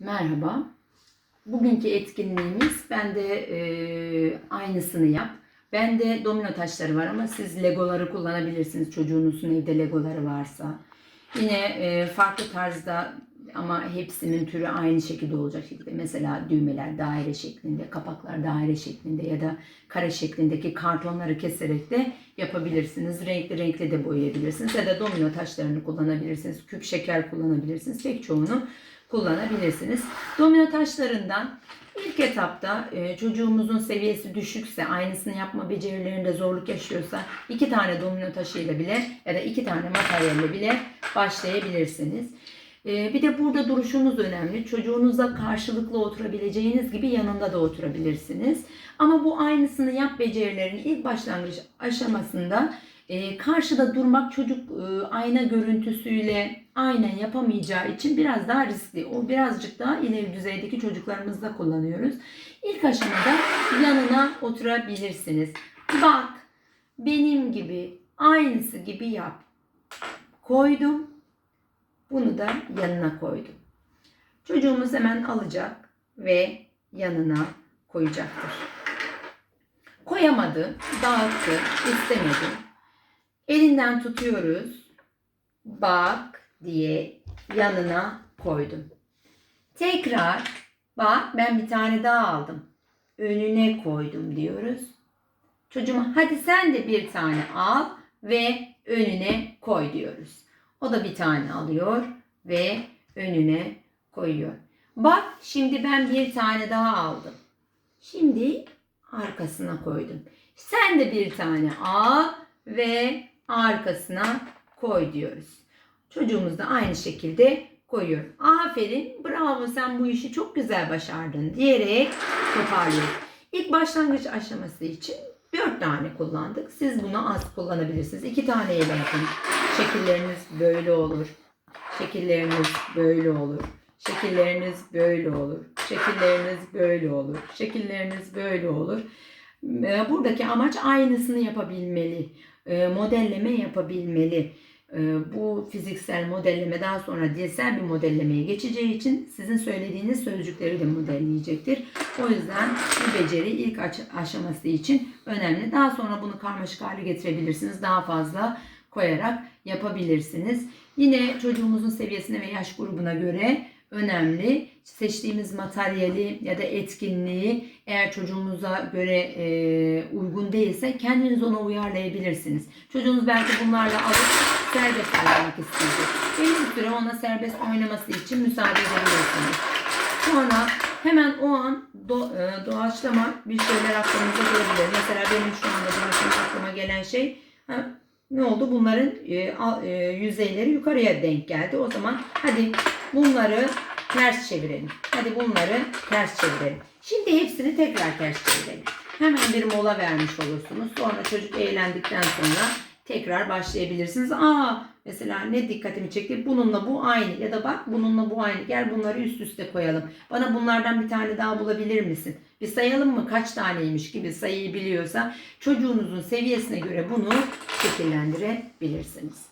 Merhaba. Bugünkü etkinliğimiz ben de e, aynısını yap. Bende domino taşları var ama siz legoları kullanabilirsiniz. Çocuğunuzun evde legoları varsa. Yine e, farklı tarzda ama hepsinin türü aynı şekilde olacak şekilde. Mesela düğmeler daire şeklinde, kapaklar daire şeklinde ya da kare şeklindeki kartonları keserek de yapabilirsiniz. Renkli renkli de boyayabilirsiniz ya da domino taşlarını kullanabilirsiniz. Küp şeker kullanabilirsiniz. Pek çoğunu kullanabilirsiniz. Domino taşlarından ilk etapta e, çocuğumuzun seviyesi düşükse, aynısını yapma becerilerinde zorluk yaşıyorsa iki tane domino taşıyla bile ya da iki tane materyalle bile başlayabilirsiniz. E, bir de burada duruşunuz önemli. Çocuğunuzla karşılıklı oturabileceğiniz gibi yanında da oturabilirsiniz. Ama bu aynısını yap becerilerinin ilk başlangıç aşamasında e, karşıda durmak çocuk e, ayna görüntüsüyle aynen yapamayacağı için biraz daha riskli. O birazcık daha ileri düzeydeki çocuklarımızda kullanıyoruz. İlk aşamada yanına oturabilirsiniz. Bak benim gibi aynısı gibi yap. Koydum. Bunu da yanına koydum. Çocuğumuz hemen alacak ve yanına koyacaktır. Koyamadı, dağıttı, istemedi. Elinden tutuyoruz. Bak diye yanına koydum. Tekrar bak ben bir tane daha aldım. Önüne koydum diyoruz. Çocuğuma hadi sen de bir tane al ve önüne koy diyoruz. O da bir tane alıyor ve önüne koyuyor. Bak şimdi ben bir tane daha aldım. Şimdi arkasına koydum. Sen de bir tane al ve arkasına koy diyoruz. Çocuğumuz da aynı şekilde koyuyor. Aferin, bravo sen bu işi çok güzel başardın diyerek toparlıyor. İlk başlangıç aşaması için 4 tane kullandık. Siz bunu az kullanabilirsiniz. 2 taneyle yapın. Şekilleriniz böyle olur. Şekilleriniz böyle olur. Şekilleriniz böyle olur. Şekilleriniz böyle olur. Şekilleriniz böyle olur. E, Buradaki amaç aynısını yapabilmeli. E, Modelleme yapabilmeli. E, Bu fiziksel modelleme daha sonra dilsel bir modellemeye geçeceği için sizin söylediğiniz sözcükleri de modelleyecektir. O yüzden bu beceri ilk aşaması için önemli. Daha sonra bunu karmaşık hale getirebilirsiniz. Daha fazla koyarak yapabilirsiniz. Yine çocuğumuzun seviyesine ve yaş grubuna göre önemli. Seçtiğimiz materyali ya da etkinliği eğer çocuğumuza göre e, uygun değilse kendiniz ona uyarlayabilirsiniz. Çocuğunuz belki bunlarla alıp serbest oynamak isteyecek. Belli bir süre ona serbest oynaması için müsaade edebilirsiniz. Sonra hemen o an do, e, doğaçlama bir şeyler aklınıza gelebilir. Mesela benim şu anda doğaçlama aklıma gelen şey ha, ne oldu? Bunların e, al- e, yüzeyleri yukarıya denk geldi. O zaman hadi bunları ters çevirelim. Hadi bunları ters çevirelim. Şimdi hepsini tekrar ters çevirelim. Hemen bir mola vermiş olursunuz. Sonra çocuk eğlendikten sonra tekrar başlayabilirsiniz. Aa mesela ne dikkatimi çekti? Bununla bu aynı ya da bak bununla bu aynı. Gel bunları üst üste koyalım. Bana bunlardan bir tane daha bulabilir misin? Bir sayalım mı kaç taneymiş gibi sayıyı biliyorsa çocuğunuzun seviyesine göre bunu şekillendirebilirsiniz.